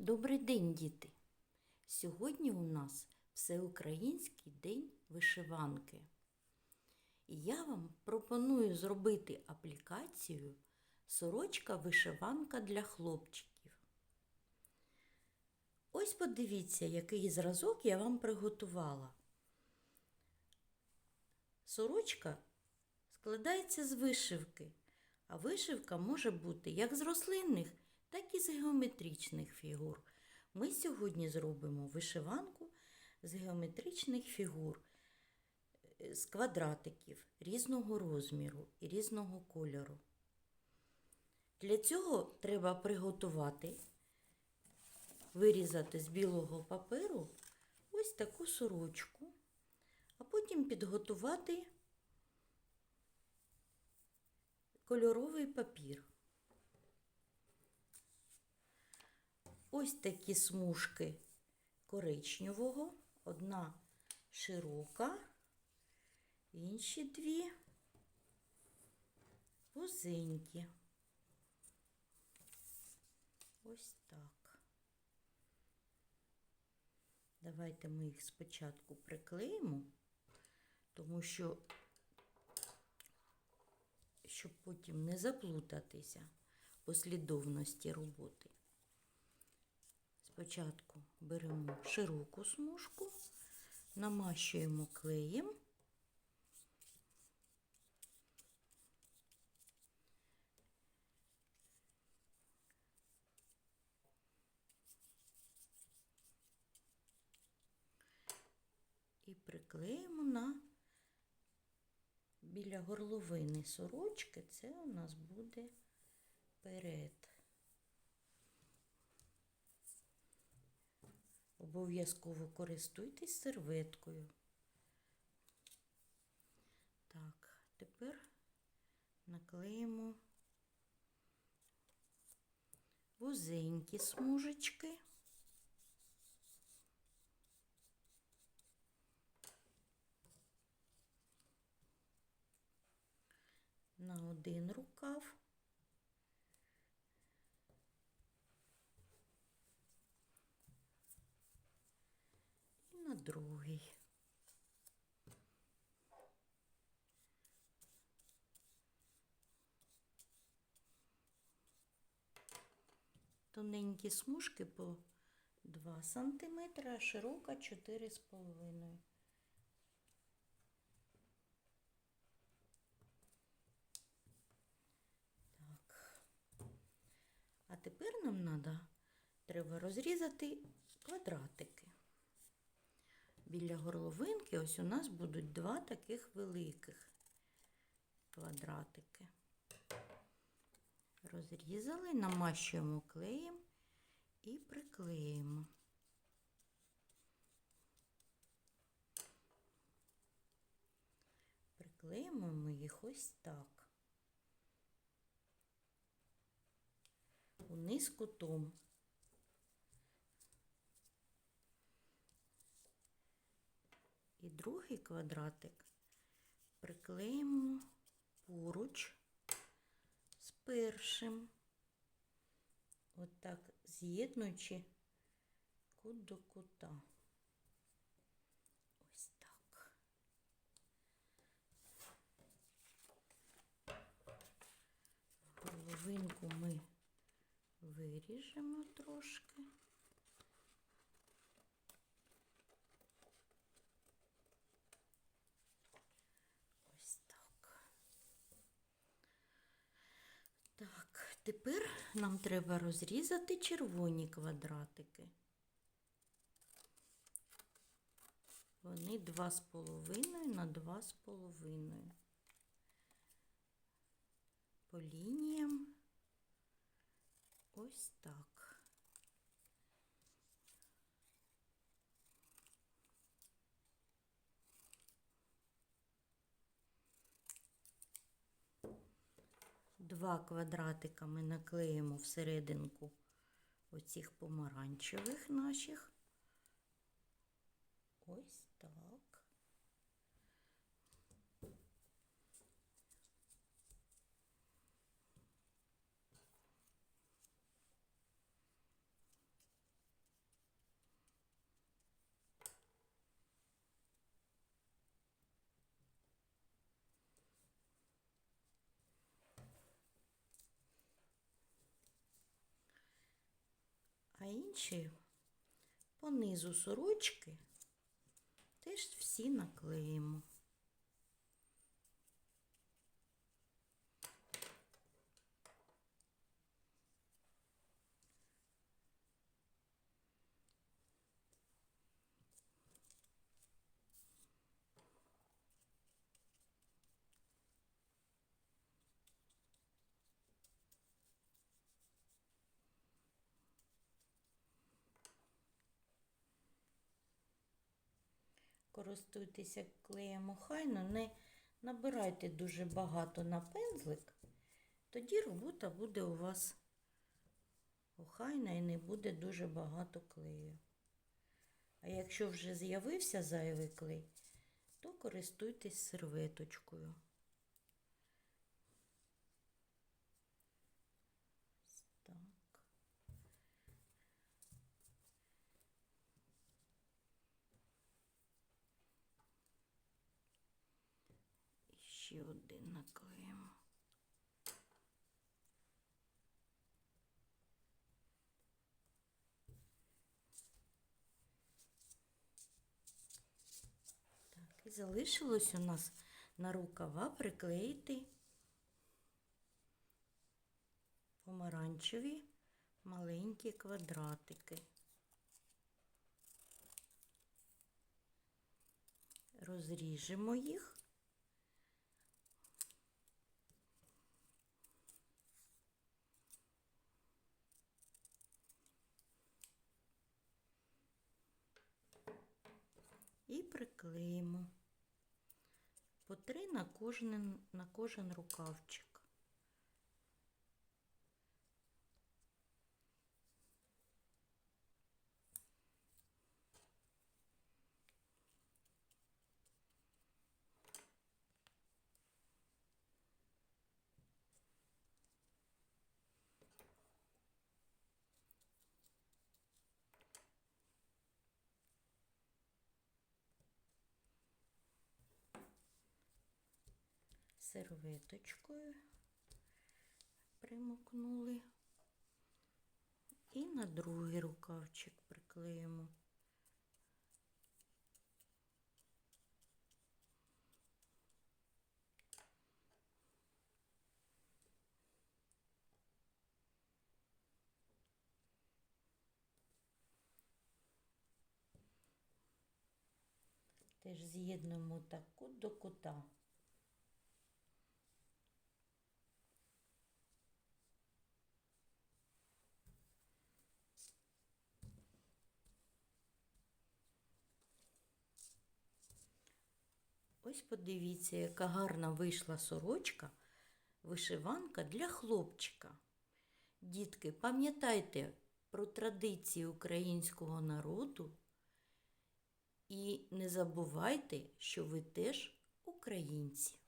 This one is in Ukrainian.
Добрий день, діти! Сьогодні у нас Всеукраїнський день вишиванки. І я вам пропоную зробити аплікацію Сорочка вишиванка для хлопчиків. Ось подивіться, який зразок я вам приготувала. Сорочка складається з вишивки, а вишивка може бути як з рослинних, так і з геометричних фігур. Ми сьогодні зробимо вишиванку з геометричних фігур, е, з квадратиків різного розміру і різного кольору. Для цього треба приготувати, вирізати з білого паперу ось таку сорочку, а потім підготувати кольоровий папір. Ось такі смужки коричневого, одна широка, інші дві вузенькі. Ось так. Давайте ми їх спочатку приклеїмо, тому що, щоб потім не заплутатися послідовності роботи. Спочатку беремо широку смужку, намащуємо клеєм. І приклеїмо на біля горловини сорочки, це у нас буде перед. Обов'язково користуйтесь серветкою. Так, тепер наклеїмо вузенькі смужечки. На один рукав. і на другий. Тоненькі смужки по 2 см, а широка 4,5 Так. А тепер нам надо, треба розрізати квадратики. Біля горловинки ось у нас будуть два таких великих квадратики. Розрізали, намащуємо клеєм і приклеїмо. Приклеїмо ми їх ось так. Униз кутом. І другий квадратик приклеїмо поруч з першим, отак з'єднуючи кут до кута. Ось так. Половинку ми виріжемо трошки. Ось так. Так, тепер нам треба розрізати червоні квадратики. Вони два з половиною на два з половиною. По лініям ось так. Два квадратика ми наклеїмо всерединку оцих помаранчевих наших. Ось так. Інші по низу сорочки теж всі наклеїмо. Користуйтеся клеєм охайно, не набирайте дуже багато на пензлик, тоді робота буде у вас охайна і не буде дуже багато клею. А якщо вже з'явився зайвий клей, то користуйтесь серветочкою. Ось Так. І ще один наклеїмо. Так, і залишилось у нас на рукава приклеїти помаранчеві маленькі квадратики. Розріжемо їх. І приклеїмо по три на кожен, на кожен рукавчик. Серветочкою примокнули і на другий рукавчик приклеїмо. Теж з'єднуємо так кут до кута. Ось подивіться, яка гарна вийшла сорочка, вишиванка для хлопчика. Дітки, пам'ятайте про традиції українського народу і не забувайте, що ви теж українці.